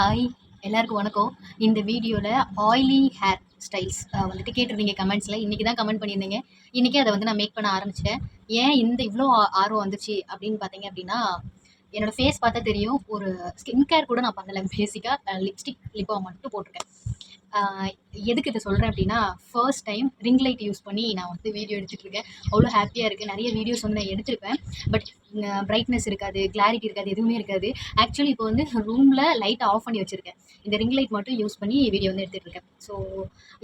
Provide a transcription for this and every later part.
Hi எல்லாருக்கும் வணக்கம். இந்த வீடியோவில் ஆயிலி ஹேர் ஸ்டைல்ஸ் வந்துட்டு கேட்டிருந்தீங்க கமெண்ட்ஸில் இன்றைக்கி தான் கமெண்ட் பண்ணியிருந்தீங்க. இன்றைக்கி அதை வந்து நான் மேக் பண்ண ஆரம்பிச்சிட்டேன். ஏன் இந்த இவ்வளோ ஆர்வம் வந்துச்சு அப்படின்னு பார்த்தீங்க அப்படின்னா என்னோடய ஃபேஸ் பார்த்தா தெரியும். ஒரு ஸ்கின் கேர் கூட நான் பண்ணலை. பேசிக்காக லிப்ஸ்டிக் லிப்போ மட்டும் போட்டிருக்கேன். எதுக்கு இதை சொல்கிறேன் அப்படின்னா first time ring light use பண்ணி நான் வந்து வீடியோ எடுத்துகிட்டு இருக்கேன். அவ்வளோ ஹாப்பியாக இருக்குது நிறைய வீடியோஸ் வந்து நான் எடுத்திருப்பேன். பட் பிரைட்னஸ் இருக்காது கிளாரிட்டி இருக்காது எதுவுமே இருக்காது. ஆக்சுவலி இப்போ வந்து ரூமில் லைட்டை ஆஃப் பண்ணி வச்சுருக்கேன். இந்த ரிங் லைட் மட்டும் யூஸ் பண்ணி வீடியோ வந்து எடுத்துகிட்டு இருக்கேன். ஸோ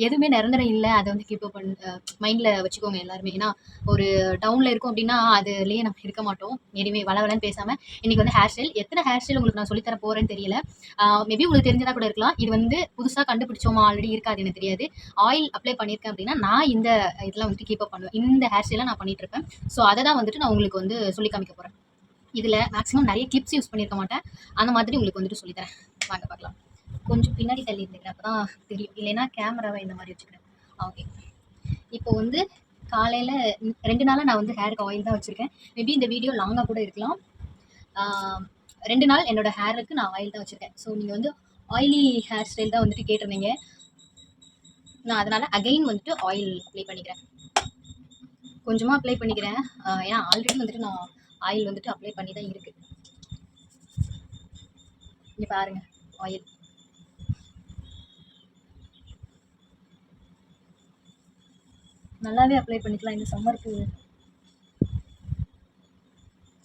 எதுவுமே நிரந்தரம் இல்லை. அதை வந்து கீப் அப் பண்ண மைண்டில் வச்சுக்கோங்க எல்லாருமே. ஏன்னா ஒரு டவுனில் இருக்கோம் அப்படின்னா அதுலேயே நம்ம இருக்க மாட்டோம். எதுவுமே வளவலன்னு பேசாமல் இன்றைக்கி வந்து ஹேர் ஸ்டைல் எத்தனை ஹேர் ஸ்டைல் உங்களுக்கு நான் சொல்லித்தர போகிறேன்னு தெரியல. மேபி உங்களுக்கு தெரிஞ்சதாக கூட இருக்கலாம். இது வந்து புதுசாக கண்டுபிடிச்சோமா ஆல்ரெடி இருக்காது. எனக்கு தெரியாது. ஆயில் அப்ளை பண்ணியிருக்கேன் அப்படின்னா நான் இந்த இதெல்லாம் வந்துட்டு கீப் அப் பண்ணுவேன். இந்த ஹேர் ஸ்டைலாம் நான் பண்ணிட்டு இருப்பேன். ஸோ அதை தான் வந்துட்டு நான் உங்களுக்கு வந்து சொல்லி காமிக்க போகிறேன் இதில் மேக்ஸிமம் நிறைய கிளிப்ஸ் யூஸ் பண்ணியிருக்க மாட்டேன். அந்த மாதிரி உங்களுக்கு வந்துட்டு சொல்லித்தரேன் வாங்க பார்க்கலாம். கொஞ்சம் பின்னாடி தள்ளி இருந்துக்கிறேன். அப்போ தான் தெரியும். இல்லைன்னா கேமராவை இந்த மாதிரி வச்சுக்கிறேன். ஓகே இப்போ வந்து காலையில் ரெண்டு நாளாக நான் வந்து ஹேருக்கு ஆயில் தான் வச்சுருக்கேன். மேபி இந்த வீடியோ லாங்காக கூட இருக்கலாம். ரெண்டு நாள் என்னோட ஹேருக்கு நான் ஆயில் தான் வச்சுருக்கேன். ஸோ நீங்கள் வந்து ஆயிலி ஹேர் ஸ்டைல் தான் வந்துட்டு கேட்டிருந்தீங்க. நான் அதனால் அகைன் வந்துட்டு ஆயில் அப்ளை பண்ணிக்கிறேன். கொஞ்சமாக அப்ளை பண்ணிக்கிறேன். ஏன்னா ஆல்ரெடி வந்துட்டு நான் ஆயில் வந்துட்டு அப்ளை பண்ணி தான் இருக்குது இங்கே பாருங்கள் ஆயில் நல்லாவே அப்ளை பண்ணிக்கலாம். இந்த சம்மருக்கு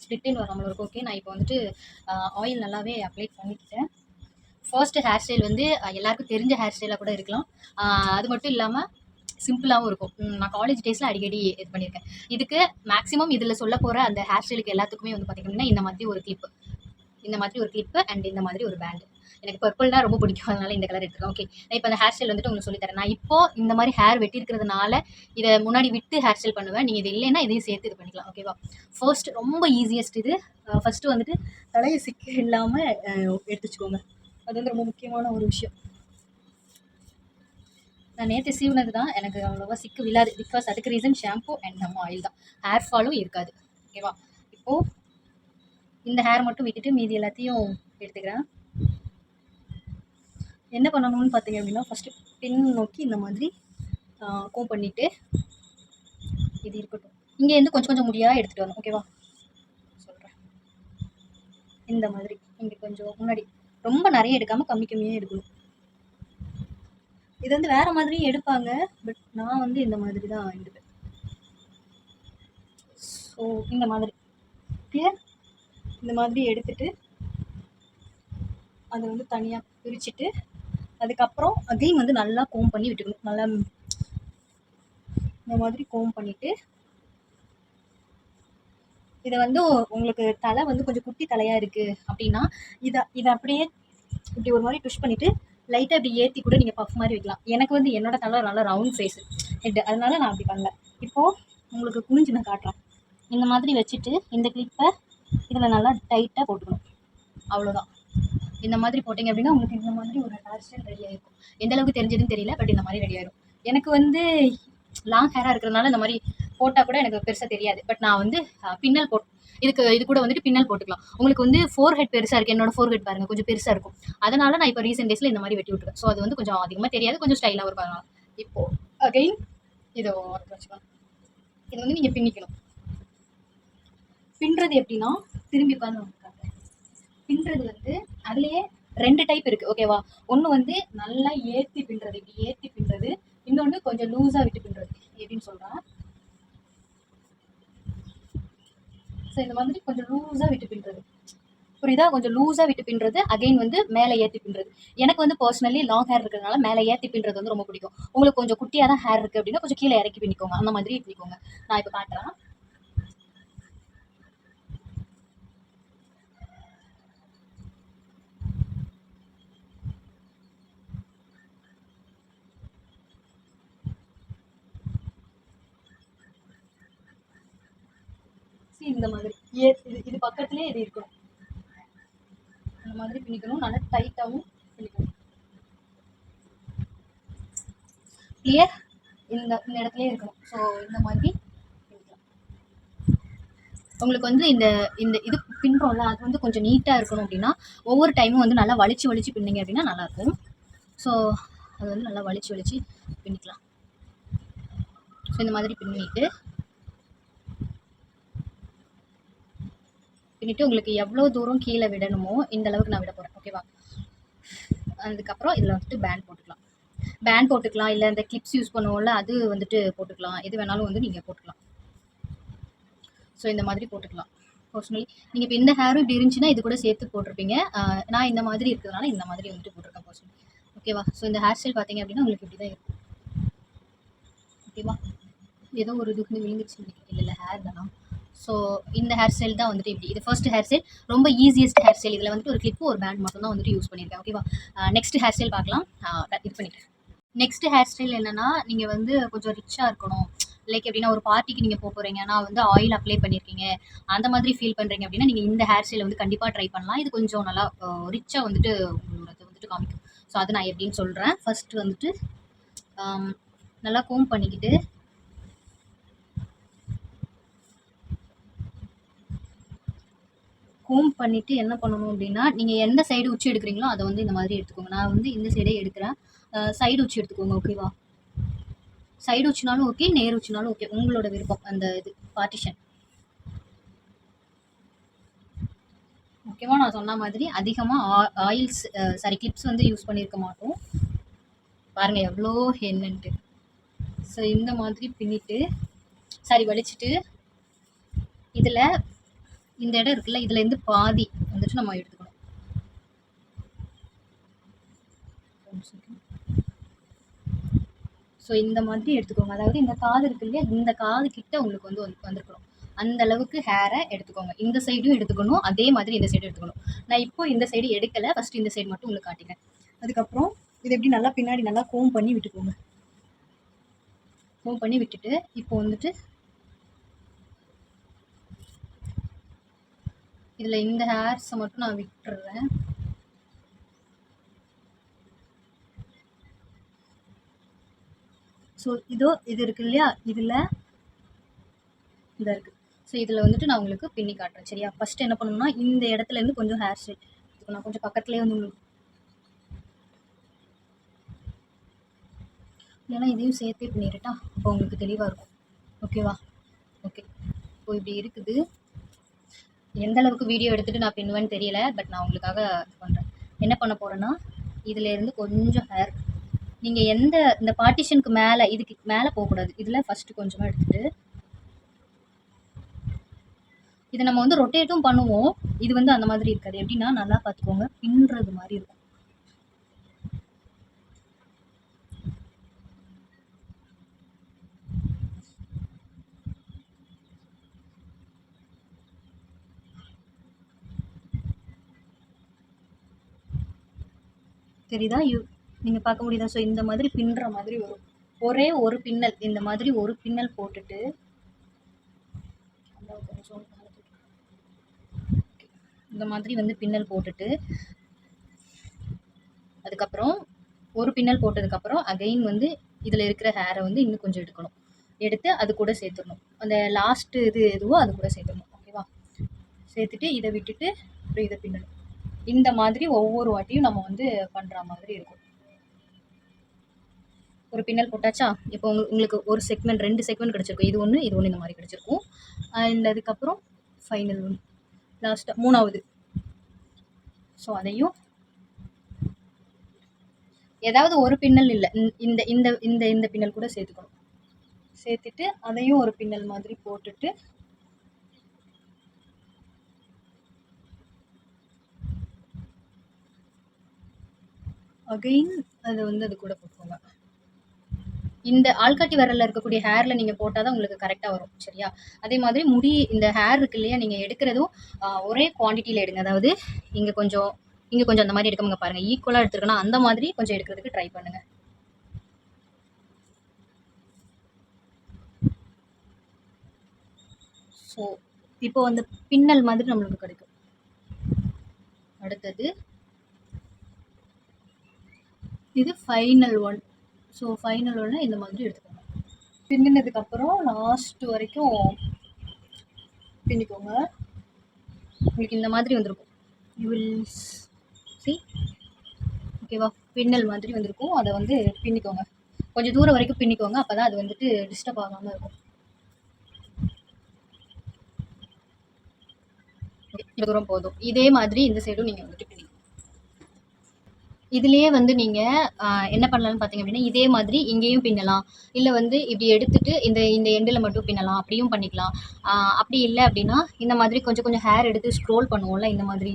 ஸ்பிட்டின் வராமல் இருக்கும் ஓகே நான் இப்போ வந்துட்டு ஆயில் நல்லாவே அப்ளை பண்ணிக்கிட்டேன். ஃபர்ஸ்ட் ஹேர் ஸ்டைல் வந்து எல்லாருக்கும் தெரிஞ்ச ஹேர் ஸ்டைலாக கூட இருக்கலாம். அது மட்டும் இல்லாமல் சிம்பிளாகவும் இருக்கும். நான் காலேஜ் டேஸில் அடிக்கடி இது பண்ணியிருக்கேன் இதுக்கு மேக்ஸிமம் இதில் சொல்ல போகிற அந்த ஹேர் ஸ்டைலுக்கு எல்லாத்துக்குமே வந்து பார்த்திங்கன்னா இந்த மாதிரி ஒரு கிளிப்பு இந்த மாதிரி ஒரு கிளிப்பு அண்ட் இந்த மாதிரி ஒரு பேண்டு எனக்கு பர்பிள்னா ரொம்ப பிடிக்கும். அதனால இந்த கலர் எடுத்துருக்கேன் ஓகே நான் இப்போ அந்த ஹேர் ஸ்டைல் வந்துட்டு உங்களுக்கு சொல்லித்தரேன். நான் இப்போ இந்த மாதிரி ஹேர் வெட்டியிருக்கிறதுனால இதை முன்னாடி விட்டு ஹேர் ஸ்டைல் பண்ணுவேன். நீங்கள் இது இல்லைன்னா இதையும் சேர்த்து இது பண்ணிக்கலாம். ஓகேவா ஃபர்ஸ்ட் ரொம்ப ஈஸியஸ்ட் இது. ஃபஸ்ட்டு வந்துட்டு தலையை சிக்க இல்லாமல் எடுத்து வச்சுக்கோங்க. அது வந்து ரொம்ப முக்கியமான ஒரு விஷயம். நான் நேற்று சீவுனது தான். எனக்கு அவ்வளோவா சிக்கு விழாது. பிகாஸ் அதுக்கு ரீசன் ஷாம்பு அண்ட் நம்ம ஆயில் தான். ஹேர் ஃபாலும் இருக்காது. ஓகேவா இப்போது இந்த ஹேர் மட்டும் விட்டுட்டு மீதி எல்லாத்தையும் எடுத்துக்கிறேன். என்ன பண்ணணும்னு பார்த்தீங்க அப்படின்னா ஃபஸ்ட்டு பின் நோக்கி இந்த மாதிரி கோம் பண்ணிவிட்டு இது இருக்கட்டும். இங்கேருந்து கொஞ்சம் கொஞ்சம் முடியாக எடுத்துகிட்டு வரணும். ஓகேவா சொல்கிறேன் இந்த மாதிரி. இங்கே கொஞ்சம் முன்னாடி. ரொம்ப நிறைய எடுக்காமல் கம்மி கம்மியாக எடுக்கணும். இது வந்து வேறு மாதிரியும் எடுப்பாங்க. பட் நான் வந்து இந்த மாதிரி தான் எடுப்பேன். ஸோ இந்த மாதிரி. கிளியர் இந்த மாதிரி எடுத்துட்டு அதை வந்து தனியாக பிரிச்சுட்டு அதுக்கப்புறம் அதையும் வந்து நல்லா கோம் பண்ணி விட்டுக்கணும். நல்லா இந்த மாதிரி கோம் பண்ணிவிட்டு இதை வந்து உங்களுக்கு தலை வந்து கொஞ்சம் குட்டி தலையாக இருக்குது அப்படின்னா இதை இதை அப்படியே இப்படி ஒரு மாதிரி டுஷ் பண்ணிவிட்டு லைட்டாக இப்படி ஏற்றி கூட நீங்கள் பஃப் மாதிரி வைக்கலாம். எனக்கு வந்து என்னோட தலை நல்லா ரவுண்ட் ஃபேஸ் ஹெட் அதனால நான் அப்படி பண்ணல. இப்போது உங்களுக்கு குனிஞ்சு நான் காட்டுறேன். இந்த மாதிரி வச்சுட்டு இந்த கிளிப்பை இதில் நல்லா டைட்டாக போட்டுக்கணும். அவ்வளோதான் இந்த மாதிரி போட்டிங்க அப்படின்னா உங்களுக்கு இந்த மாதிரி ஒரு ஹேர் ஸ்டைல் ரெடி ஆகிருக்கும் எந்த அளவுக்கு தெரிஞ்சதுன்னு தெரியல பட் இந்த மாதிரி ரெடி ஆயிரும். எனக்கு வந்து லாங் ஹேராக இருக்கிறதுனால இந்த மாதிரி போட்டால் கூட எனக்கு பெருசாக தெரியாது. பட் நான் வந்து பின்னல் போட் இதுக்கு இது கூட வந்துட்டு பின்னல் போட்டுக்கலாம். உங்களுக்கு வந்து ஃபோர் ஹெட் பெருசாக இருக்குது என்னோட ஃபோர் ஹெட் பாருங்கள் கொஞ்சம் பெருசாக இருக்கும். அதனால நான் இப்போ ரீசெண்ட் டேஸில் இந்த மாதிரி வெட்டி விட்டுருக்கேன் ஸோ அது வந்து கொஞ்சம் அதிகமாக தெரியாது. கொஞ்சம் ஸ்டைலாக இருக்கும் அதனால் இப்போ அகெயின் இதை வச்சுக்கலாம் இது வந்து நீங்கள் பின்னிக்கணும். பின்னுறது எப்படின்னா திரும்பி உட்காந்து பின்னுறது வந்து அதுலேயே ரெண்டு டைப் இருக்குது ஓகேவா ஒன்று வந்து நல்லா ஏற்றி பின்னுறது. இப்படி ஏற்றி பின்னுறது. இன்னொன்று கொஞ்சம் லூஸாக விட்டு பின்னுறது. எப்படின்னு சொல்கிறேன் ஸோ இந்த மாதிரி கொஞ்சம் லூஸாக விட்டு பின்னுறது. புரியுதா? கொஞ்சம் லூஸாக விட்டு பின்னுறது அகைன் வந்து மேலே ஏற்றி பின்னுறது. எனக்கு வந்து பர்சனலி லாங் ஹேர் இருக்கிறதுனால மேலே ஏற்றி பின்னுறது வந்து ரொம்ப பிடிக்கும். உங்களுக்கு கொஞ்சம் குட்டியாக தான் ஹேர் இருக்குது அப்படின்னா கொஞ்சம் கீழே இறக்கி பின்னிக்கோங்க. அந்த மாதிரி பின்னிக்கோங்க. நான் இப்போ காட்டுறேன். See, இந்த மாதிரி. ஏ இது இது பக்கத்துலேயே இது இருக்கணும் இந்த மாதிரி பின்னிக்கணும். நல்லா டைட்டாகவும் பின்னிக்கணும். கிளியர் இந்த இந்த இடத்துலயே இருக்கணும். ஸோ இந்த மாதிரி உங்களுக்கு வந்து இந்த இந்த இது பின்றோம்ல அது வந்து கொஞ்சம் நீட்டாக இருக்கணும் அப்படின்னா ஒவ்வொரு டைமும் வந்து நல்லா வலிச்சு வலிச்சு பின்னிங்க அப்படின்னா நல்லாயிருக்கும் ஸோ அது வந்து நல்லா வலிச்சு வலிச்சு பின்னிக்கலாம். ஸோ இந்த மாதிரி பின்னிட்டு பின்னிட்டு உங்களுக்கு எவ்வளோ தூரம் கீழே விடணுமோ இந்த அளவுக்கு நான் விட போகிறேன் ஓகேவா அதுக்கப்புறம் இதில் வந்துட்டு பேண்ட் போட்டுக்கலாம். பேண்ட் போட்டுக்கலாம். இல்லை இந்த கிளிப்ஸ் யூஸ் பண்ணுவோம்ல அது வந்துட்டு போட்டுக்கலாம். எது வேணாலும் வந்து நீங்கள் போட்டுக்கலாம். ஸோ இந்த மாதிரி போட்டுக்கலாம். பர்சனலி நீங்கள் இப்போ இந்த ஹேரும் இப்படி இருந்துச்சுன்னா இது கூட சேர்த்து போட்டிருப்பீங்க. நான் இந்த மாதிரி இருக்கிறதுனால இந்த மாதிரி வந்துட்டு போட்டிருக்கேன் பர்சனலி ஓகேவா ஸோ இந்த ஹேர் ஸ்டைல் பார்த்தீங்க அப்படின்னா உங்களுக்கு இப்படி தான் இருக்கும் ஓகேவா ஏதோ ஒரு இதுக்கு விழுந்துச்சு இல்லை இல்லை ஹேர் தானா? ஸோ இந்த ஹேர் ஸ்டைல் தான் வந்துட்டு இப்படி. இது ஃபர்ஸ்ட் ஹேர் ஸ்டைல் ரொம்ப ஈஸியஸ்ட் ஹேர் ஸ்டைல் இதில் வந்துட்டு ஒரு கிளிப்பு ஒரு பேண்ட் மட்டும் தான் வந்துட்டு யூஸ் பண்ணியிருக்கேன். ஓகேவா நெக்ஸ்ட் ஹேர் ஸ்டைல் பார்க்கலாம். இது பண்ணிக்கிறேன் நெக்ஸ்ட் ஹேர் ஸ்டைல் என்னன்னா நீங்கள் வந்து கொஞ்சம் ரிச்சாக இருக்கணும். லைக் எப்படின்னா ஒரு பார்ட்டிக்கு நீங்கள் போக போகிறீங்க நான் வந்து ஆயில் அப்ளை பண்ணியிருக்கீங்க. அந்த மாதிரி ஃபீல் பண்ணுறீங்க அப்படின்னா நீங்கள் இந்த ஹேர் ஸ்டைலை வந்து கண்டிப்பாக ட்ரை பண்ணலாம். இது கொஞ்சம் நல்லா ரிச்சாக வந்துட்டு உங்களோட வந்துட்டு காமிக்கும். ஸோ அது நான் எப்படின்னு சொல்கிறேன் ஃபர்ஸ்ட் வந்துட்டு நல்லா கோம் பண்ணிக்கிட்டு கோம் பண்ணிவிட்டு என்ன பண்ணணும் அப்படின்னா நீங்கள் எந்த சைடு உச்சி எடுக்கிறீங்களோ அதை வந்து இந்த மாதிரி எடுத்துக்கோங்க. நான் வந்து இந்த சைடே எடுக்கிறேன். சைடு உச்சி எடுத்துக்கோங்க ஓகேவா சைடு உச்சினாலும் ஓகே நேர் உச்சினாலும் ஓகே உங்களோட விருப்பம் அந்த இது பார்ட்டிஷன் ஓகேவா நான் சொன்ன மாதிரி அதிகமாக ஆயில்ஸ் சாரி கிளிப்ஸ் வந்து யூஸ் பண்ணியிருக்க மாட்டோம். பாருங்கள் எவ்வளோ என்னன்ட்டு ஸோ இந்த மாதிரி பின்னிட்டு சாரி வலிச்சுட்டு இதில் இந்த இடம் இருக்குல்ல இதுலேருந்து பாதி வந்துட்டு நம்ம எடுத்துக்கணும். ஸோ இந்த மாதிரி எடுத்துக்கோங்க. அதாவது இந்த காது இருக்கு இல்லையா இந்த காது கிட்ட உங்களுக்கு வந்து வந்து வந்திருக்கணும். அந்த அளவுக்கு ஹேரை எடுத்துக்கோங்க. இந்த சைடும் எடுத்துக்கணும் அதே மாதிரி இந்த சைடும் எடுத்துக்கணும். நான் இப்போ இந்த சைடு எடுக்கலை ஃபர்ஸ்ட் இந்த சைடு மட்டும் உங்களுக்கு காட்டிக்கிறேன். அதுக்கப்புறம் இது எப்படி நல்லா பின்னாடி நல்லா கோம் பண்ணி விட்டுக்கோங்க. கோம் பண்ணி விட்டுட்டு இப்போ வந்துட்டு இதில் இந்த ஹேர்ஸை மட்டும் நான் விட்டுறேன். ஸோ இதோ இது இருக்கு இல்லையா? இதில் இதாக இருக்குது ஸோ இதில் வந்துட்டு நான் உங்களுக்கு பின்னி காட்டுறேன் சரியா? ஃபஸ்ட்டு என்ன பண்ணணும்னா இந்த இடத்துல இருந்து கொஞ்சம் ஹேர் ஸ்டைல் இப்போ நான் கொஞ்சம் பக்கத்துலேயே வந்து உங்களுக்கு இல்லைன்னா இதையும் சேர்த்தே பண்ணிடட்டா? அப்போ உங்களுக்கு தெளிவாக இருக்கும். ஓகேவா ஓகே இப்போ இப்படி இருக்குது. எந்த அளவுக்கு வீடியோ எடுத்துகிட்டு நான் பின்னுவேன்னு தெரியல பட் நான் உங்களுக்காக பண்ணுறேன் என்ன பண்ண போகிறேன்னா இதிலேருந்து கொஞ்சம் ஹேர் நீங்கள் எந்த இந்த பார்ட்டிஷனுக்கு மேலே இதுக்கு மேலே போகக்கூடாது. இதில் ஃபஸ்ட்டு கொஞ்சமாக எடுத்துகிட்டு இதை நம்ம வந்து ரொட்டேட்டும் பண்ணுவோம். இது வந்து அந்த மாதிரி இருக்காது. எப்படின்னா நல்லா பார்த்துக்கோங்க பின்னுறது மாதிரி இருக்கும். தெரியுதா? யூ நீங்கள் பார்க்க முடியுதா? ஸோ இந்த மாதிரி பின்னுற மாதிரி வரும் ஒரே ஒரு பின்னல் இந்த மாதிரி ஒரு பின்னல் போட்டுட்டு இந்த மாதிரி வந்து பின்னல் போட்டுட்டு அதுக்கப்புறம் ஒரு பின்னல் போட்டதுக்கப்புறம் அகைன் வந்து இதில் இருக்கிற ஹேரை வந்து இன்னும் கொஞ்சம் எடுக்கணும். எடுத்து அது கூட சேர்த்துடணும். அந்த லாஸ்ட்டு இது எதுவோ அது கூட சேர்த்துடணும். ஓகேவா சேர்த்துட்டு இதை விட்டுட்டு அப்புறம் இதை பின்னணும். இந்த மாதிரி ஒவ்வொரு வாட்டியும் நம்ம வந்து பண்ணுற மாதிரி இருக்கும். ஒரு பின்னல் போட்டாச்சா? இப்போ உங்களுக்கு ஒரு செக்மெண்ட் ரெண்டு செக்மெண்ட் கிடச்சிருக்கும். இது ஒன்று இது ஒன்று இந்த மாதிரி கிடச்சிருக்கும். அண்ட் அதுக்கப்புறம் ஃபைனல் ஒன்று லாஸ்ட்டாக மூணாவது. ஸோ அதையும் ஏதாவது ஒரு பின்னல் இல்லை. இந்த இந்த இந்த இந்த பின்னல் கூட சேர்த்துக்கணும். சேர்த்துட்டு அதையும் ஒரு பின்னல் மாதிரி போட்டுட்டு அகைன் அதை வந்து அது கூட போட்டுக்கோங்க. இந்த ஆள்காட்டி வரல இருக்கக்கூடிய ஹேரில் நீங்கள் போட்டால் தான் உங்களுக்கு கரெக்டாக வரும் சரியா? அதே மாதிரி முடி இந்த ஹேர் இருக்கு இல்லையா நீங்கள் எடுக்கிறதும் ஒரே குவான்டிட்டியில் எடுங்க. அதாவது இங்கே கொஞ்சம் இங்கே கொஞ்சம் அந்த மாதிரி எடுக்கமுங்க பாருங்கள் ஈக்குவலாக எடுத்துருக்கணும் அந்த மாதிரி கொஞ்சம் எடுக்கிறதுக்கு ட்ரை பண்ணுங்கள் ஸோ இப்போ அந்த பின்னல் மாதிரி நம்மளுக்கு கிடைக்கும். அடுத்தது இது ஃபைனல் ஒன் ஸோ ஃபைனல் ஒன்று இந்த மாதிரி எடுத்துக்கோங்க. பின்னினதுக்கப்புறம் லாஸ்ட் வரைக்கும் பின்னிக்கோங்க. உங்களுக்கு இந்த மாதிரி வந்திருக்கும். யூ வில் சி ஓகேவா பின்னல் மாதிரி வந்திருக்கும். அதை வந்து பின்னிக்கோங்க. கொஞ்சம் தூரம் வரைக்கும் பின்னிக்கோங்க. அப்போ தான் அது வந்துட்டு டிஸ்டர்ப் ஆகாமல் இருக்கும். Okay, தூரம் போதும். இதே மாதிரி இந்த சைடும் நீங்கள் வந்துட்டு பின்னிக்கோங்க. இதுலேயே வந்து நீங்கள் என்ன பண்ணலாம்னு பார்த்தீங்க அப்படின்னா இதே மாதிரி இங்கேயும் பின்னலாம். இல்லை வந்து இப்படி எடுத்துட்டு இந்த இந்த எண்டில் மட்டும் பின்னலாம். அப்படியும் பண்ணிக்கலாம். அப்படி இல்லை அப்படின்னா இந்த மாதிரி கொஞ்சம் கொஞ்சம் ஹேர் எடுத்து ஸ்க்ரோல் பண்ணுவோம்ல இந்த மாதிரி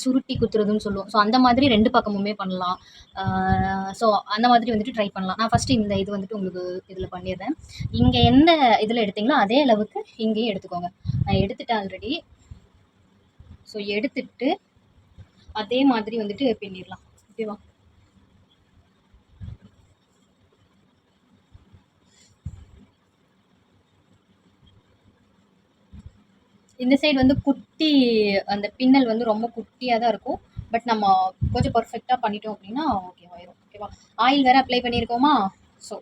சுருட்டி குத்துறதுன்னு சொல்லுவோம். ஸோ அந்த மாதிரி ரெண்டு பக்கமுமே பண்ணலாம். ஸோ அந்த மாதிரி வந்துட்டு ட்ரை பண்ணலாம். நான் ஃபஸ்ட்டு இந்த இது வந்துட்டு உங்களுக்கு இதில் பண்ணிடுறேன். இங்கே எந்த இதில் எடுத்தீங்களோ அதே அளவுக்கு இங்கேயும் எடுத்துக்கோங்க. நான் எடுத்துட்டேன் ஆல்ரெடி ஸோ எடுத்துட்டு அதே மாதிரி வந்துட்டு பின்னிடலாம் ஓகேவா இந்த சைடு வந்து குட்டி அந்த பின்னல் வந்து ரொம்ப குட்டியாக தான் இருக்கும். பட் நம்ம கொஞ்சம் பர்ஃபெக்டாக பண்ணிட்டோம் அப்படின்னா ஓகே ஆயிரும். ஓகேவா ஆயில் வேறு அப்ளை பண்ணியிருக்கோமா? So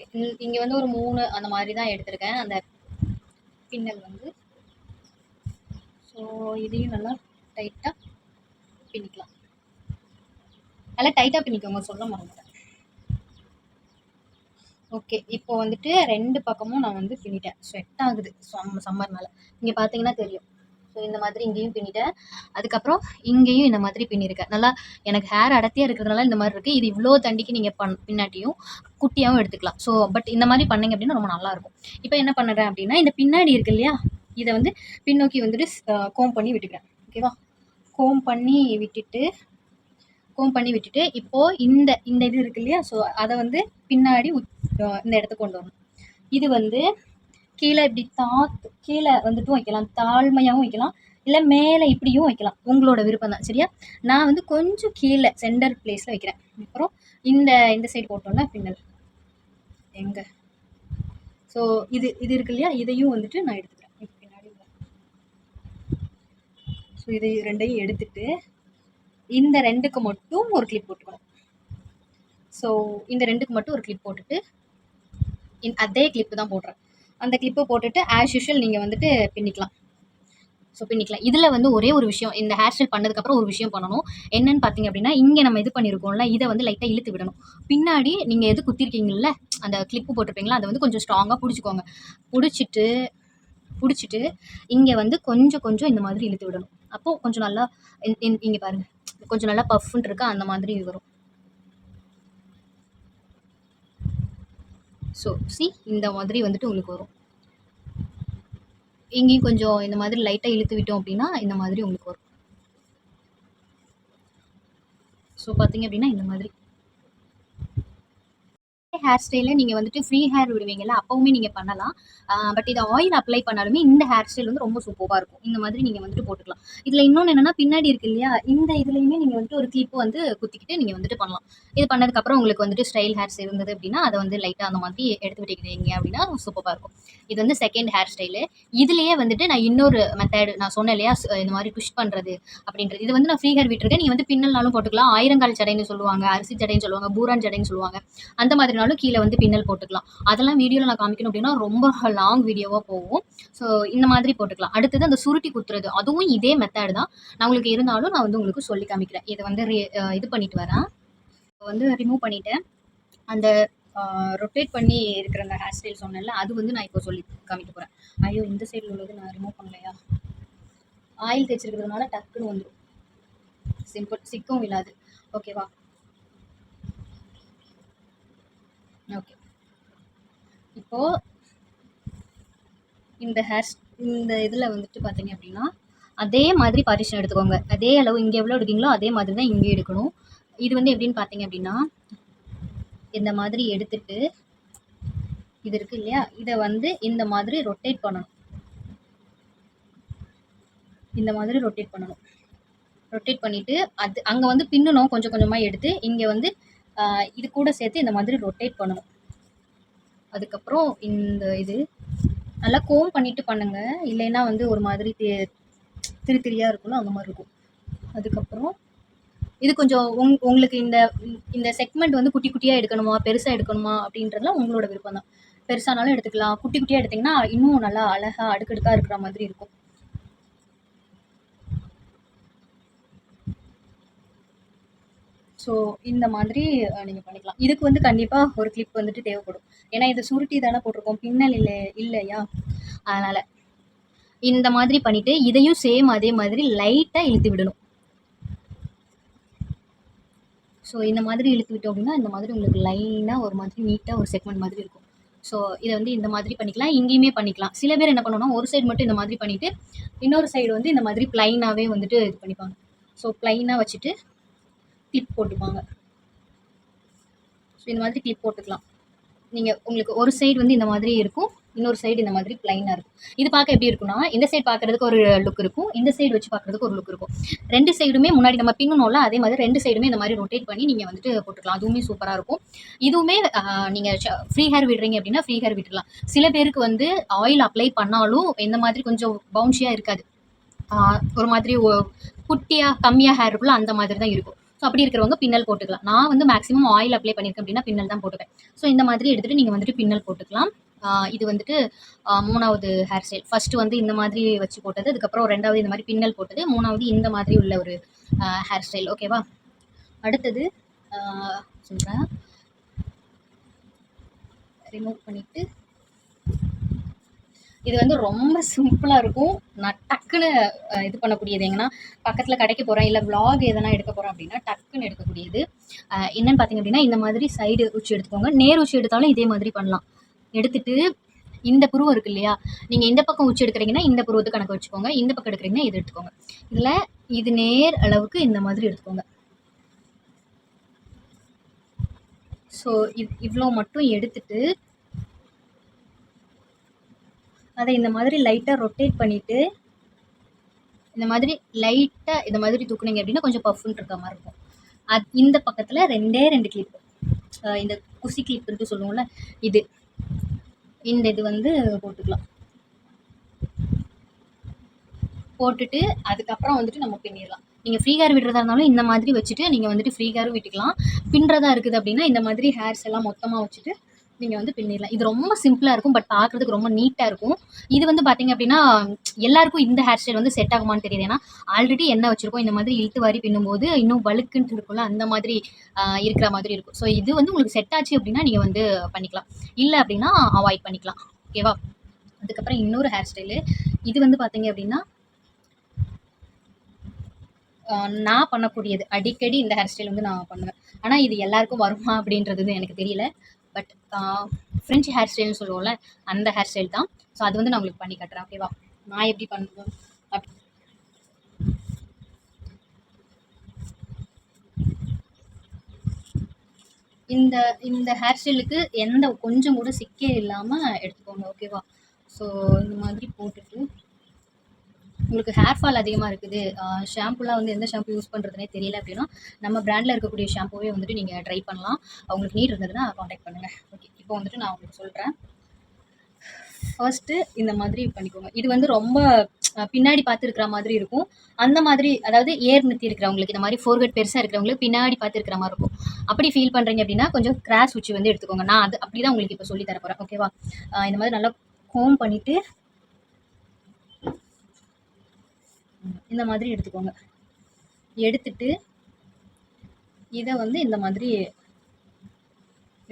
okay. இங்கே வந்து ஒரு மூணு அந்த மாதிரி தான் எடுத்திருக்கேன். அந்த பின்னல் வந்து. ஸோ இதையும் நல்லா டைட்டாக பின்னிக்கலாம். நல்லா டைட்டாக பின்னிக்கோங்க. சொல்ல மறந்துட்டேன். ஓகே இப்போ வந்துட்டு ரெண்டு பக்கமும் நான் வந்து பின்னிட்டேன். ஸ்வெட் ஆகுது. சம் சம்மர்னால இங்கே பார்த்தீங்கன்னா தெரியும். ஸோ இந்த மாதிரி இங்கேயும் பின்னிட்டேன். அதுக்கப்புறம் இங்கேயும் இந்த மாதிரி பின்னிருக்கேன் நல்லா எனக்கு ஹேர் அடர்த்தியாக இருக்கிறதுனால இந்த மாதிரி இருக்குது இது இவ்வளோ தண்டிக்கு நீங்கள் பண் பின்னாட்டியும் குட்டியாகவும் எடுத்துக்கலாம். ஸோ பட் இந்த மாதிரி பண்ணீங்க அப்படின்னா ரொம்ப நல்லாயிருக்கும் இப்போ என்ன பண்ணுறேன் அப்படின்னா இந்த பின்னாடி இருக்கு இல்லையா? இதை வந்து பின்னோக்கி வந்துட்டு கோம் பண்ணி விட்டுக்கிறேன். ஓகேவா கோம் பண்ணி விட்டுட்டு கோம் பண்ணி விட்டுட்டு இப்போது இந்த இந்த இது இருக்கு இல்லையா? ஸோ அதை வந்து பின்னாடி இந்த இடத்துக்கு கொண்டு வரணும். இது வந்து கீழே இப்படி தாத்து கீழே வந்துட்டும் வைக்கலாம். தாழ்மையாகவும் வைக்கலாம். இல்லை மேலே இப்படியும் வைக்கலாம். உங்களோட விருப்பம் தான். சரியா? நான் வந்து கொஞ்சம் கீழே சென்டர் பிளேஸில் வைக்கிறேன். அப்புறம் இந்த இந்த சைடு போட்டோம்னா பின்னல். எங்க? ஸோ இது இது இருக்கு இல்லையா? இதையும் வந்துட்டு நான் எடுத்துக்கிறேன். இது பின்னாடி ஸோ இது ரெண்டையும் எடுத்துட்டு இந்த ரெண்டுக்கு மட்டும் ஒரு கிளிப் போட்டுக்கணும். ஸோ இந்த ரெண்டுக்கு மட்டும் ஒரு கிளிப் போட்டுட்டு இன் அதே கிளிப்பு தான் போடுறேன். அந்த கிளிப்பை போட்டுட்டு ஆஸ் யூஷுவல் நீங்கள் வந்துட்டு பின்னிக்கலாம். ஸோ பின்னிக்கலாம். இதில் வந்து ஒரே ஒரு விஷயம் இந்த ஹேர் ஸ்டைல் பண்ணதுக்கப்புறம் ஒரு விஷயம் பண்ணணும். என்னன்னு பார்த்தீங்க அப்படின்னா இங்கே நம்ம இது பண்ணியிருக்கோம்ல இதை வந்து லைட்டாக இழுத்து விடணும். பின்னாடி நீங்கள் எது குத்திருக்கீங்கள அந்த கிளிப்பு போட்டிருப்பீங்களா அதை வந்து கொஞ்சம் ஸ்ட்ராங்காக பிடிச்சிக்கோங்க. பிடிச்சிட்டு பிடிச்சிட்டு இங்கே வந்து கொஞ்சம் கொஞ்சம் இந்த மாதிரி இழுத்து விடணும். அப்போது கொஞ்சம் நல்லா இங்கே பாருங்கள் கொஞ்சம் நல்லா பஃப்னு இருக்கா அந்த மாதிரி வரும். ஸோ சி இந்த மாதிரி வந்துட்டு உங்களுக்கு வரும். இங்கேயும் கொஞ்சம் இந்த மாதிரி லைட்டாக இழுத்து விட்டோம் அப்படின்னா இந்த மாதிரி உங்களுக்கு வரும். ஸோ பார்த்தீங்க அப்படின்னா இந்த மாதிரி ஹேர் ஸ்டைலில் நீங்கள் வந்துட்டு ஃப்ரீ ஹேர் விடுவீங்கல்ல அப்போவுமே நீங்கள் பண்ணலாம். பட் இதை ஆயில் அப்ளை பண்ணாலுமே இந்த ஹேர் ஸ்டைல் வந்து ரொம்ப சூப்பராக இருக்கும். இந்த மாதிரி நீங்கள் வந்துட்டு போட்டுக்கலாம். இதில் இன்னொன்று என்னென்னா பின்னாடி இருக்கு இல்லையா இந்த இதுலேயுமே நீங்கள் வந்துட்டு ஒரு கிளிப்பு வந்து குத்திக்கிட்டு நீங்கள் வந்துட்டு பண்ணலாம். இது பண்ணதுக்கப்புறம் உங்களுக்கு வந்துட்டு ஸ்டைல் ஹேர்ஸ் இருந்தது அப்படின்னா அதை வந்து லைட்டாக அந்த மாதிரி எடுத்து விட்டுக்கிறீங்க அப்படின்னா சூப்பராக இருக்கும். இது வந்து செகண்ட் ஹேர் ஸ்டைலு இதுலேயே வந்துட்டு நான் இன்னொரு மெத்தட் நான் சொன்னேன் இல்லையா இந்த மாதிரி ட்விஸ்ட் பண்ணுறது அப்படின்றது. இது வந்து நான் ஃப்ரீ ஹேர் விட்டுருக்கேன். நீங்கள் வந்து பின்னல்னாலும் போட்டுக்கலாம். ஆயிரங்கால் ஜடைன்னு சொல்லுவாங்க அரிசி ஜடைன்னு சொல்லுவாங்க பூரான் ஜடைன்னு சொல்லுவாங்க. அந்த மாதிரி மாதிரினாலும் கீழே வந்து பின்னல் போட்டுக்கலாம். அதெல்லாம் வீடியோவில் நான் காமிக்கணும் அப்படின்னா ரொம்ப லாங் வீடியோவாக போகும். ஸோ இந்த மாதிரி போட்டுக்கலாம். அடுத்தது அந்த சுருட்டி குத்துறது. அதுவும் இதே மெத்தட் தான். நான் உங்களுக்கு இருந்தாலும் நான் வந்து உங்களுக்கு சொல்லி காமிக்கிறேன். இதை வந்து இது பண்ணிட்டு வரேன். இப்போ வந்து ரிமூவ் பண்ணிட்டேன். அந்த ரொட்டேட் பண்ணி இருக்கிற அந்த ஹேர் ஸ்டைல் சொன்னேன்ல அது வந்து நான் இப்போ சொல்லி காமிக்க போகிறேன் ஐயோ இந்த சைடில் உள்ளது நான் ரிமூவ் பண்ணலையா? ஆயில் தேய்ச்சிருக்கிறதுனால டக்குன்னு வந்துடும் சிம்பிள் சிக்கும் இல்லாது. ஓகேவா ஓகே இப்போது இந்த ஹேர் இந்த இதில் வந்துட்டு பார்த்தீங்க அப்படின்னா அதே மாதிரி பார்ட்டிஷன் எடுத்துக்கோங்க. அதே அளவு இங்கே எவ்வளோ எடுக்கீங்களோ அதே மாதிரி தான் இங்கே எடுக்கணும். இது வந்து எப்படின்னு பார்த்தீங்க அப்படின்னா இந்த மாதிரி எடுத்துட்டு இது இருக்கு இல்லையா? இதை வந்து இந்த மாதிரி ரொட்டேட் பண்ணணும். இந்த மாதிரி ரொட்டேட் பண்ணணும். ரொட்டேட் பண்ணிவிட்டு அது அங்கே வந்து பின்னணும் கொஞ்சம் கொஞ்சமாக எடுத்து இங்கே வந்து இது கூட சேர்த்து இந்த மாதிரி ரொட்டேட் பண்ணணும் அதுக்கப்புறம் இந்த இது நல்லா கோம் பண்ணிட்டு பண்ணுங்க. இல்லைன்னா வந்து ஒரு மாதிரி திரு திரியாக இருக்கும்ல அந்த மாதிரி இருக்கும். அதுக்கப்புறம் இது கொஞ்சம் உங் உங்களுக்கு இந்த இந்த செக்மெண்ட் வந்து குட்டி குட்டியாக எடுக்கணுமா பெருசாக எடுக்கணுமா அப்படின்றதுலாம் உங்களோட விருப்பம் தான் பெருசானாலும் எடுத்துக்கலாம். குட்டி குட்டியாக எடுத்திங்கன்னா இன்னும் நல்லா அழகாக அடுக்கடுக்காக இருக்கிற மாதிரி இருக்கும். ஸோ இந்த மாதிரி நீங்கள் பண்ணிக்கலாம். இதுக்கு வந்து கண்டிப்பாக ஒரு கிளிப் வந்துட்டு தேவைப்படும். ஏன்னா இது சுருட்டி தானே போட்டிருக்கோம். பின்னல் இல்லை இல்லையா? அதனால் இந்த மாதிரி பண்ணிவிட்டு இதையும் சேம் அதே மாதிரி லைட்டாக இழுத்து விடணும். ஸோ இந்த மாதிரி இழுத்து விட்டோம் அப்படின்னா இந்த மாதிரி உங்களுக்கு லைனாக ஒரு மாதிரி நீட்டாக ஒரு செக்மெண்ட் மாதிரி இருக்கும். ஸோ இதை வந்து இந்த மாதிரி பண்ணிக்கலாம். இங்கேயுமே பண்ணிக்கலாம். சில பேர் என்ன பண்ணுவோம்னா ஒரு சைடு மட்டும் இந்த மாதிரி பண்ணிவிட்டு இன்னொரு சைடு வந்து இந்த மாதிரி ப்ளைனாகவே வந்துட்டு இது பண்ணிப்பாங்க. ஸோ ப்ளைனாக வச்சுட்டு கிளிப் போட்டுப்பாங்க. ஸோ இந்த மாதிரி கிளிப் போட்டுக்கலாம். நீங்கள் உங்களுக்கு ஒரு சைடு வந்து இந்த மாதிரி இருக்கும் இன்னொரு சைடு இந்த மாதிரி ப்ளைனாக இருக்கும். இது பார்க்க எப்படி இருக்கும்னா இந்த சைடு பார்க்குறதுக்கு ஒரு லுக் இருக்கும் இந்த சைடு வச்சு பார்க்குறதுக்கு ஒரு லுக் இருக்கும். ரெண்டு சைடுமே முன்னாடி நம்ம பின்னணும்ல அதே மாதிரி ரெண்டு சைடுமே இந்த மாதிரி ரொட்டேட் பண்ணி நீங்கள் வந்துட்டு போட்டுக்கலாம். அதுவுமே சூப்பராக இருக்கும். இதுவுமே நீங்கள் ஃப்ரீ ஹேர் விடுறீங்க அப்படின்னா ஃப்ரீ ஹேர் விட்டுடலாம். சில பேருக்கு வந்து ஆயில் அப்ளை பண்ணாலும் இந்த மாதிரி கொஞ்சம் பவுன்ஷியாக இருக்காது. ஒரு மாதிரி குட்டியாக கம்மியாக ஹேர் இருக்குல்ல அந்த மாதிரி தான் இருக்கும். ஸோ அப்படி இருக்கிறவங்க பின்னல் போட்டுக்கலாம். நான் வந்து மேக்ஸிமம் ஆயில் அப்ளை பண்ணியிருக்கேன் அப்படின்னா பின்னல் தான் போட்டுப்பேன். ஸோ இந்த மாதிரி எடுத்துகிட்டு நீங்கள் வந்துட்டு பின்னல் போட்டுக்கலாம். இது வந்துட்டு மூணாவது ஹேர் ஸ்டைல் ஃபஸ்ட்டு வந்து இந்த மாதிரி வச்சு போட்டது அதுக்கப்புறம் ரெண்டாவது இந்த மாதிரி பின்னல் போட்டது மூணாவது இந்த மாதிரி உள்ள ஒரு ஹேர் ஸ்டைல் ஓகேவா அடுத்தது சொல்கிறேன் ரிமூவ் பண்ணிவிட்டு இது வந்து ரொம்ப சிம்பிளாக இருக்கும். நான் டக்குன்னு இது பண்ணக்கூடியது எங்கன்னா பக்கத்தில் கடைக்கு போகிறேன் இல்லை vlog எதனா எடுக்க போகிறேன் அப்படின்னா டக்குன்னு எடுக்கக்கூடியது. என்னென்னு என்னன்னு பார்த்தீங்க அப்படின்னா இந்த மாதிரி சைடு உச்சி எடுத்துக்கோங்க. நேர் உச்சி எடுத்தாலும் இதே மாதிரி பண்ணலாம். எடுத்துட்டு இந்த புருவம் இருக்கு இல்லையா? நீங்கள் இந்த பக்கம் உச்சி எடுக்கிறீங்கன்னா இந்த புருவத்தை கணக்கு வச்சுக்கோங்க. இந்த பக்கம் எடுக்கிறீங்கன்னா இது எடுத்துக்கோங்க. இதில் இது நேர் அளவுக்கு இந்த மாதிரி எடுத்துக்கோங்க. ஸோ இவ் இவ்வளோ மட்டும் எடுத்துட்டு அதை இந்த மாதிரி லைட்டாக ரொட்டேட் பண்ணிவிட்டு இந்த மாதிரி லைட்டாக இந்த மாதிரி தூக்குனீங்க அப்படின்னா கொஞ்சம் பஃப்னு இருக்க மாதிரி இருக்கும். அது இந்த பக்கத்தில் ரெண்டே ரெண்டு கிளிப் இந்த குசி கிளிப்புன்ட்டு சொல்லுவோம்ல இது. இந்த இது வந்து போட்டுக்கலாம். போட்டுட்டு அதுக்கப்புறம் வந்துட்டு நம்ம பின்னிடலாம். நீங்கள் ஃப்ரீ ஹேர் விடுறதா இருந்தாலும் இந்த மாதிரி வச்சுட்டு நீங்கள் வந்துட்டு ஃப்ரீ ஹேரும் விட்டுக்கலாம். பின்னுறதா இருக்குது அப்படின்னா இந்த மாதிரி ஹேர்ஸ் எல்லாம் மொத்தமாக வச்சுட்டு நீங்கள் வந்து பின்னிடலாம். இது ரொம்ப சிம்பிளாக இருக்கும் பட் பார்க்குறதுக்கு ரொம்ப நீட்டாக இருக்கும். இது வந்து பார்த்தீங்க அப்படின்னா எல்லாருக்கும் இந்த ஹேர் ஸ்டைல் வந்து செட் ஆகுமான்னு தெரியுது. ஏன்னா ஆல்ரெடி என்ன வச்சுருக்கோம் இந்த மாதிரி இழுத்து வாரி பின்னும்போது இன்னும் வழுக்குன்ட்டு இருக்கும்ல அந்த மாதிரி இருக்கிற மாதிரி இருக்கும். ஸோ இது வந்து உங்களுக்கு செட் ஆச்சு அப்படின்னா நீங்கள் வந்து பண்ணிக்கலாம். இல்லை அப்படின்னா அவாய்ட் பண்ணிக்கலாம். ஓகேவா அதுக்கப்புறம் இன்னொரு ஹேர் ஸ்டைலு இது வந்து பார்த்தீங்க அப்படின்னா நான் பண்ணக்கூடியது. அடிக்கடி இந்த ஹேர் ஸ்டைல் வந்து நான் பண்ணுவேன். ஆனால் இது எல்லாருக்கும் வருமா அப்படின்றது எனக்கு தெரியல. பட் ஃப்ரெஞ்சு ஹேர் ஸ்டைல்னு சொல்லுவோம்ல அந்த ஹேர் ஸ்டைல் தான். ஸோ அது வந்து நான் உங்களுக்கு பண்ணி கட்டுறேன் ஓகேவா நான் எப்படி பண்ணுவேன்? இந்த இந்த ஹேர் ஸ்டைலுக்கு எந்த கொஞ்சம் கூட சிக்கே இல்லாமல் எடுத்துக்கோங்க ஓகேவா ஸோ இந்த மாதிரி போட்டுட்டு உங்களுக்கு ஹேர் ஃபால் அதிகமாக இருக்குது. ஷாம்புலாம் வந்து எந்த ஷாம்பு யூஸ் பண்ணுறதுனே தெரியல அப்படின்னா நம்ம ப்ராண்டில் இருக்கக்கூடிய ஷாம்புவே வந்துட்டு நீங்கள் ட்ரை பண்ணலாம். அவங்களுக்கு நீட் இருந்ததுன்னா காண்டாக்ட் பண்ணுங்கள் ஓகே இப்போ வந்துட்டு நான் உங்களுக்கு சொல்கிறேன் ஃபர்ஸ்ட்டு இந்த மாதிரி பண்ணிக்கோங்க. இது வந்து ரொம்ப பின்னாடி பார்த்து இருக்கிற மாதிரி இருக்கும். அந்த மாதிரி அதாவது ஏர் நிறுத்தி இருக்கிறவங்களுக்கு இந்த மாதிரி ஃபோர்கட் பெருசாக இருக்கிறவங்களுக்கு பின்னாடி பார்த்து இருக்கிற மாதிரி இருக்கும். அப்படி ஃபீல் பண்ணுறீங்க அப்படின்னா கொஞ்சம் கிராஸ் உச்சி வந்து எடுத்துக்கோங்க. நான் அது அப்படி தான் உங்களுக்கு இப்போ சொல்லி தர போகிறேன் ஓகேவா இந்த மாதிரி நல்லா கோம் பண்ணிவிட்டு இந்த மாதிரி எடுத்துக்கோங்க. எடுத்துட்டு இதை வந்து இந்த மாதிரி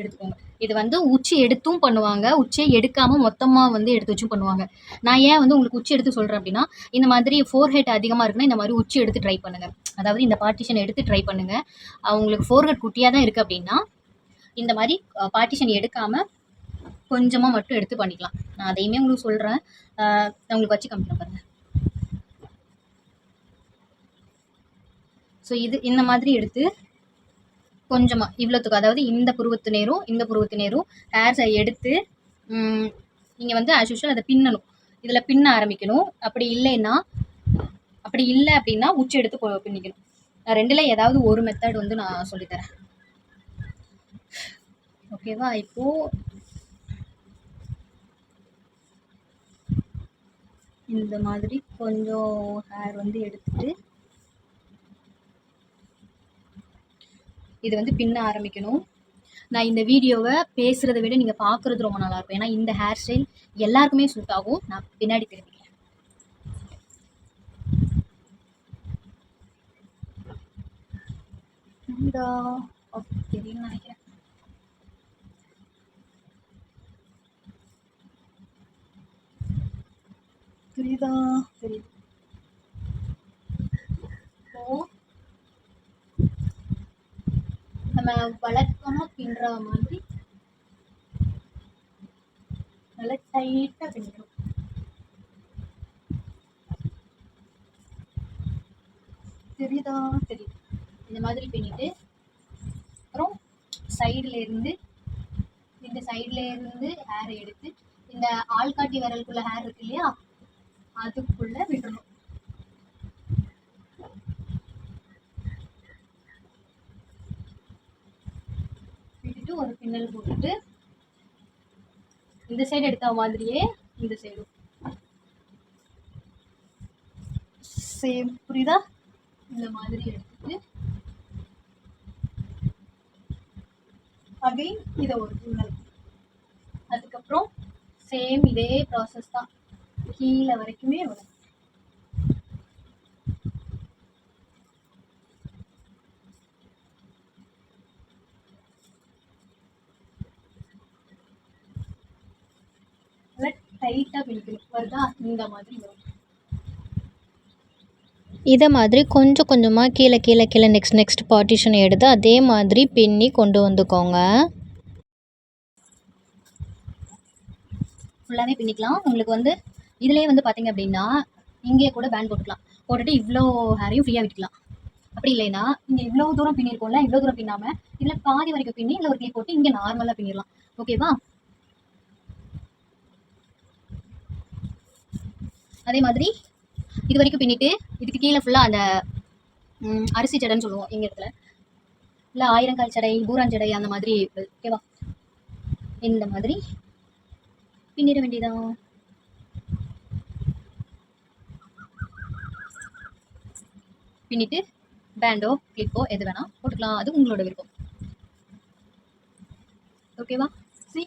எடுத்துக்கோங்க. இது வந்து உச்சி எடுத்தும் பண்ணுவாங்க. உச்சியை எடுக்காமல் மொத்தமாக வந்து எடுத்து வச்சும் பண்ணுவாங்க. நான் ஏன் வந்து உங்களுக்கு உச்சி எடுத்து சொல்கிறேன் அப்படின்னா இந்த மாதிரி ஃபோர் ஹெட் அதிகமாக இருக்குன்னா இந்த மாதிரி உச்சி எடுத்து ட்ரை பண்ணுங்கள் அதாவது இந்த பார்ட்டிஷன் எடுத்து ட்ரை பண்ணுங்கள் அவங்களுக்கு ஃபோர் ஹெட் குட்டியாக தான் இருக்குது அப்படின்னா இந்த மாதிரி பார்ட்டிஷன் எடுக்காமல் கொஞ்சமாக மட்டும் எடுத்து பண்ணிக்கலாம். நான் அதையுமே உங்களுக்கு சொல்கிறேன் நான் உங்களுக்கு வச்சு காமிக்கிறேன் பாருங்கள் ஸோ இது இந்த மாதிரி எடுத்து கொஞ்சமாக இவ்வளோத்துக்கு அதாவது இந்த புருவத்து நேரும் இந்த புருவத்து நேரும் ஹேர்ஸை எடுத்து நீங்கள் வந்து ஆஸ் யூஷுவல் அதை பின்னணும். இதில் பின்ன ஆரம்பிக்கணும். அப்படி இல்லைன்னா அப்படி இல்லை அப்படின்னா உச்சி எடுத்து பின்னிக்கணும். நான் ரெண்டில் ஏதாவது ஒரு மெத்தட் வந்து நான் சொல்லித்தரேன் ஓகேவா இப்போது இந்த மாதிரி கொஞ்சம் ஹேர் வந்து எடுத்துட்டு இது வந்து பின்ன ஆரம்பிக்கணும். நான் இந்த வீடியோவை பேசுகிறத விட நீங்கள் பார்க்குறது ரொம்ப நல்லாயிருக்கும் ஏன்னா இந்த ஹேர் ஸ்டைல் எல்லாருக்குமே சூட் ஆகும். நான் பின்னாடி திரும்பிக்கிறேன். தெரியும் நினைக்கிறேன். புரியுதா? புரியுது. இப்போ நம்ம வழக்கமாக பின்னுற மாதிரி நல்லா டைட்டாக பின்னிக்கணும் தெரியுதா? தெரியுது. இந்த மாதிரி பின்னிட்டு அப்புறம் சைடில் இருந்து இந்த சைடில் இருந்து ஹேர் எடுத்து இந்த ஆள்காட்டி விரலுக்குள்ள ஹேர் இருக்கு இல்லையா? அதுக்குள்ள விடணும். விட்டுட்டு ஒரு பின்னல் போட்டுட்டு இந்த சைடு எடுத்த மாதிரியே இந்த சைடும் சேம் புரியுதா? இந்த மாதிரி எடுத்துட்டு அகைன் இதை ஒரு பின்னல். அதுக்கப்புறம் சேம் இதே ப்ராசஸ் தான். கீழே வரைக்குமே வரும் நல்லா டைட்டாக பிடிக்கணும் வருதா? இந்த மாதிரி வரும். இதை மாதிரி கொஞ்சம் கொஞ்சமாக கீழே கீழே கீழே நெக்ஸ்ட் நெக்ஸ்ட் பார்ட்டிஷன் எடுத்து அதே மாதிரி பின்னி கொண்டு வந்துக்கோங்க. ஃபுல்லாகவே பின்னிக்கலாம். உங்களுக்கு வந்து இதுலேயே வந்து பார்த்தீங்க அப்படின்னா இங்கே கூட பேண்ட் போட்டுக்கலாம். போட்டுட்டு இவ்வளோ ஹேரையும் ஃப்ரீயாக விட்டுக்கலாம். அப்படி இல்லைன்னா இங்கே இவ்வளோ தூரம் பின்னிருக்கோம்ல இவ்வளோ தூரம் பின்னாமல் இதில் பாதி வரைக்கும் பின்னி இல்லை ஒரு கிளிப் போட்டு இங்கே நார்மலாக பின்னிடலாம் ஓகேவா அதே மாதிரி இது வரைக்கும் பின்னிட்டு இதுக்கு கீழே ஃபுல்லாக அந்த அரிசி ஜடைன்னு சொல்லுவோம் எங்கள் இடத்துல. இல்லை ஆயிரங்கால் சடை பூராஞ்சடை அந்த மாதிரி ஓகேவா இந்த மாதிரி பின்னிட வேண்டியதான் பின்னிட்டு பேண்டோ கிளிப்போ எது வேணால் போட்டுக்கலாம். அது உங்களோட விருப்பம். ஓகேவா சி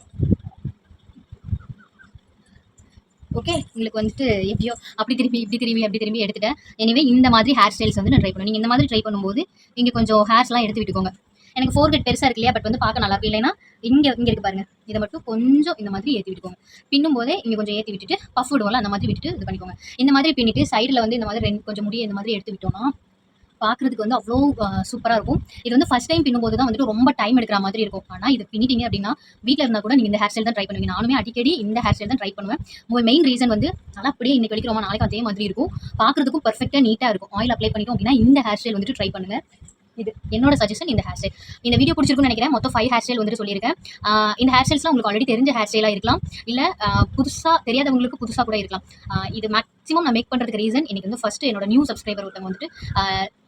ஓகே உங்களுக்கு வந்துட்டு எப்படியோ அப்படி திரும்பி இப்படி திரும்பி அப்படி திரும்பி எடுத்துட்டேன். எனிவே இந்த மாதிரி ஹேர் ஸ்டைல்ஸ் வந்து நான் ட்ரை பண்ணுவேன் நீங்கள் இந்த மாதிரி ட்ரை பண்ணும்போது இங்கே கொஞ்சம் ஹேர்ஸ்லாம் எடுத்து விட்டுக்கோங்க. எனக்கு ஃபோர் கட் பெருசாக இருக்கு இல்லையா? பட் வந்து பார்க்க நல்லா இருக்கு. இல்லைன்னா இங்கே இங்கே இருக்கு பாருங்க. இதை மட்டும் கொஞ்சம் இந்த மாதிரி ஏற்றி விட்டுக்கோங்க. பின்னும் போதே இங்கே கொஞ்சம் ஏற்றி விட்டுட்டு பஃப் விடுவோம்ல அந்த மாதிரி விட்டுட்டு இது பண்ணிக்கோங்க. இந்த மாதிரி பின்னிட்டு சைடில் வந்து இந்த மாதிரி ரெண்டு கொஞ்சம் முடிய இந்த மாதிரி எடுத்து விட்டோம்னா பார்க்குறதுக்கு வந்து அவ்வளோ சூப்பராக இருக்கும். இது வந்து ஃபஸ்ட் டைம் பின்னும்போது தான் வந்துட்டு ரொம்ப டைம் எடுக்கிற மாதிரி இருக்கும். ஆனால் இது பின்னிட்டீங்க அப்படின்னா வீட்டில் இருந்தால் கூட நீங்கள் இந்த ஹேர் ஸ்டைல் தான் ட்ரை பண்ணுவீங்க. நானுமே அடிக்கடி இந்த ஹேர் ஸ்டைல் தான் ட்ரை பண்ணுவேன். உங்கள் மெயின் ரீசன் வந்து நல்லா அப்படியே இன்னைக்கு வலிக்கிறோமா நாளைக்கு அதே மாதிரி இருக்கும். பார்க்குறதுக்கும் பர்ஃபெக்டாக நீட்டாக இருக்கும். ஆயில் அப்ளை பண்ணிட்டோம் அப்படின்னா இந்த ஹேர் ஸ்டைல் வந்துட்டு ட்ரை பண்ணுங்கள் இது என்னோட சஜஷன் இந்த ஹேர் ஸ்டைல் இந்த வீடியோ பிடிச்சிருக்குன்னு நினைக்கிறேன். மொத்தம் ஃபைவ் ஹேர் ஸ்டைல் வந்துட்டு சொல்லியிருக்கேன். இந்த ஹேர் ஸ்டைல்ஸ்லாம் உங்களுக்கு ஆல்ரெடி தெரிஞ்ச ஹேர் ஸ்டைலாக இருக்கலாம். இல்லை புதுசாக தெரியாதவங்களுக்கு புதுசாக கூட இருக்கலாம். இது மேக்ஸிமம் நான் மேக் பண்ணுறதுக்கு ரீசன் எனக்கு வந்து ஃபஸ்ட்டு என்னோட நியூ சப்ஸ்கிரைபர் ஒருத்தவங்க வந்துட்டு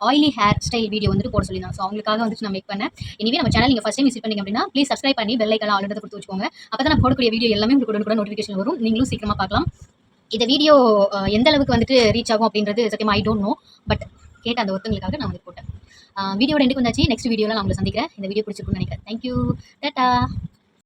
ஆயிலி ஹேர் ஸ்டைல் வீடியோ வந்துட்டு போட சொல்லியிருந்தாங்க. ஸோ அவங்களுக்காக வந்துட்டு நான் மேக் பண்ணேன். இனிமே நம்ம சேனல் நீங்கள் ஃபஸ்ட் டைம் விசிட் பண்ணிங்க அப்படின்னா ப்ளீஸ் சப்ஸ்கிரைப் பண்ணி பெல் ஐக்கெல்லாம் ஆல்ரெடி கொடுத்து வச்சுக்கோங்க. அப்போ தான் நான் போடக்கூடிய வீடியோ எல்லாமே உங்களுக்கு கூட நோட்டிஃபிகேஷன் வரும். நீங்களும் சீக்கிரமாக பார்க்கலாம். இந்த வீடியோ எந்த அளவுக்கு வந்துட்டு ரீச் ஆகும் அப்படின்றது சத்தியமாக ஐ டோன்ட் நோ பட் கேட்ட அந்த ஒருத்தங்களுக்காக நான் வந்து போட்டேன். வீடியோட எண்டுக்கு வந்தாச்சு. நெக்ஸ்ட் வீடியோவில் நான் உங்களை சந்திக்கிறேன். இந்த வீடியோ பிடிச்சிருக்குன்னு நினைக்கிறேன். Thank you tata